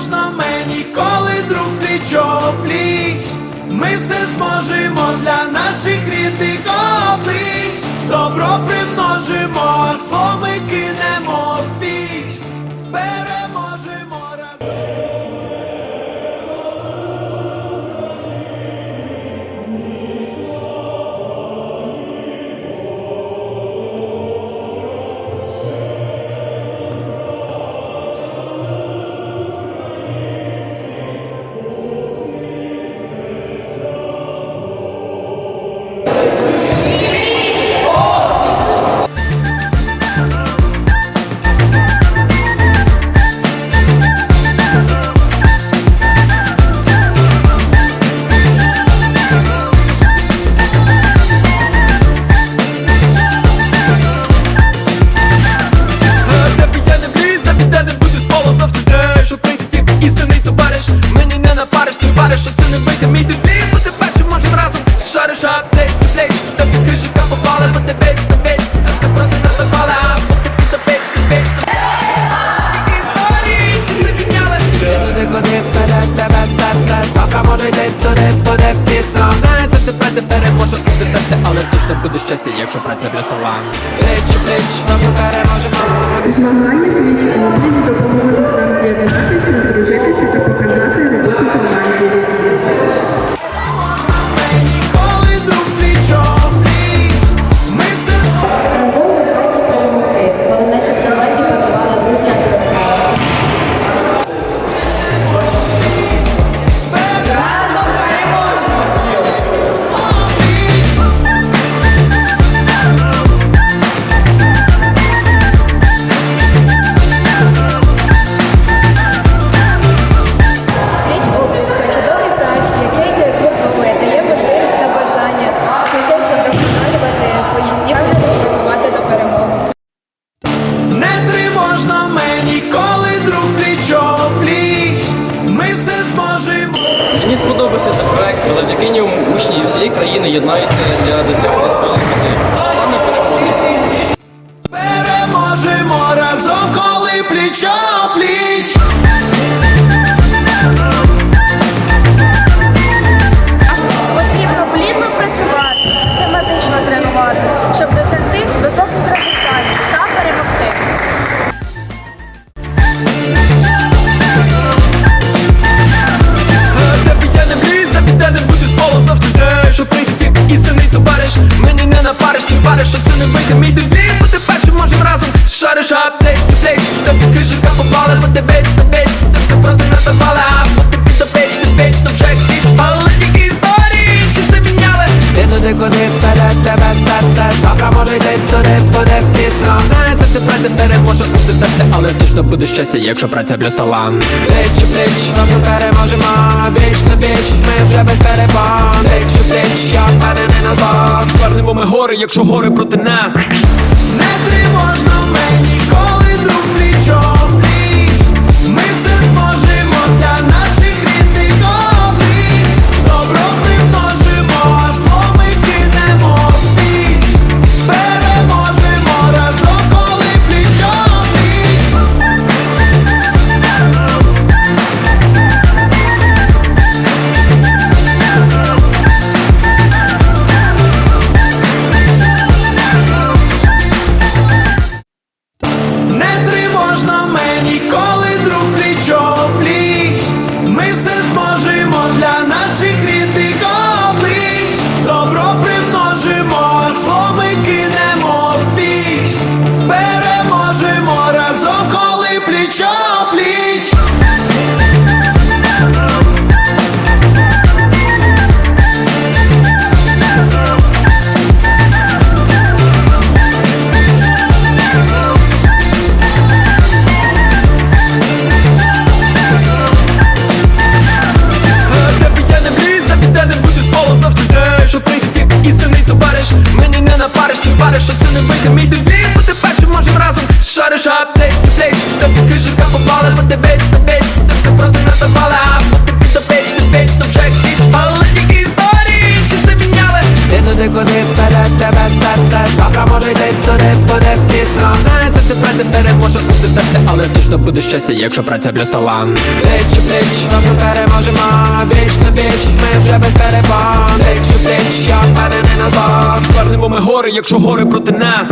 можна мені, коли друг плічо пліч. Ми все зможемо для наших рідних облич. Добро примножимо, зло ми що це не вийде мій девіз Бути першим можем разом Шариш аптек, плеч, та під хижика попали Бо та та проти нас А поки ти та історії, чи туди, куди тебе серце. Завтра може йти туди, буде пізно. Знає, завжди праця переможе бути терти Але точно буде щастя, якщо праця для стола. Плеч, плеч, Просто переможемо Змагання пліч опліч допоможуть нам з'єднатися, здружитися сподобався цей проект, завдяки ньому учні всієї країни єднаються для досягнення спільних мети. Не вийде мій девіз. Бути першим можем разом. Шариш аптек, плеч, та під хижика попали Бо ти веч, та веч, та проти нас напали А поки ти та веч, ти веч, то вже хіч Але тільки історії, чи заміняли Ти туди, куди впаде тебе серце. Завтра може йти туди, буде пізно. Знає, завжди праця переможе бути терти Але точно буде щастя, якщо праця для стола. Плеч, плеч, Просто переможемо якщо гори проти нас туди, куди вперед тебе серце. Завтра може йти туди, буде пізно. Знає, завжди праця переможе у терти, але точно буде щастя, якщо праця плюс талант Плеч у плеч, разом переможемо, віч на віч, ми вже без перепон. Плеч у я впевнений назад. Звернемо ми гори, якщо гори проти нас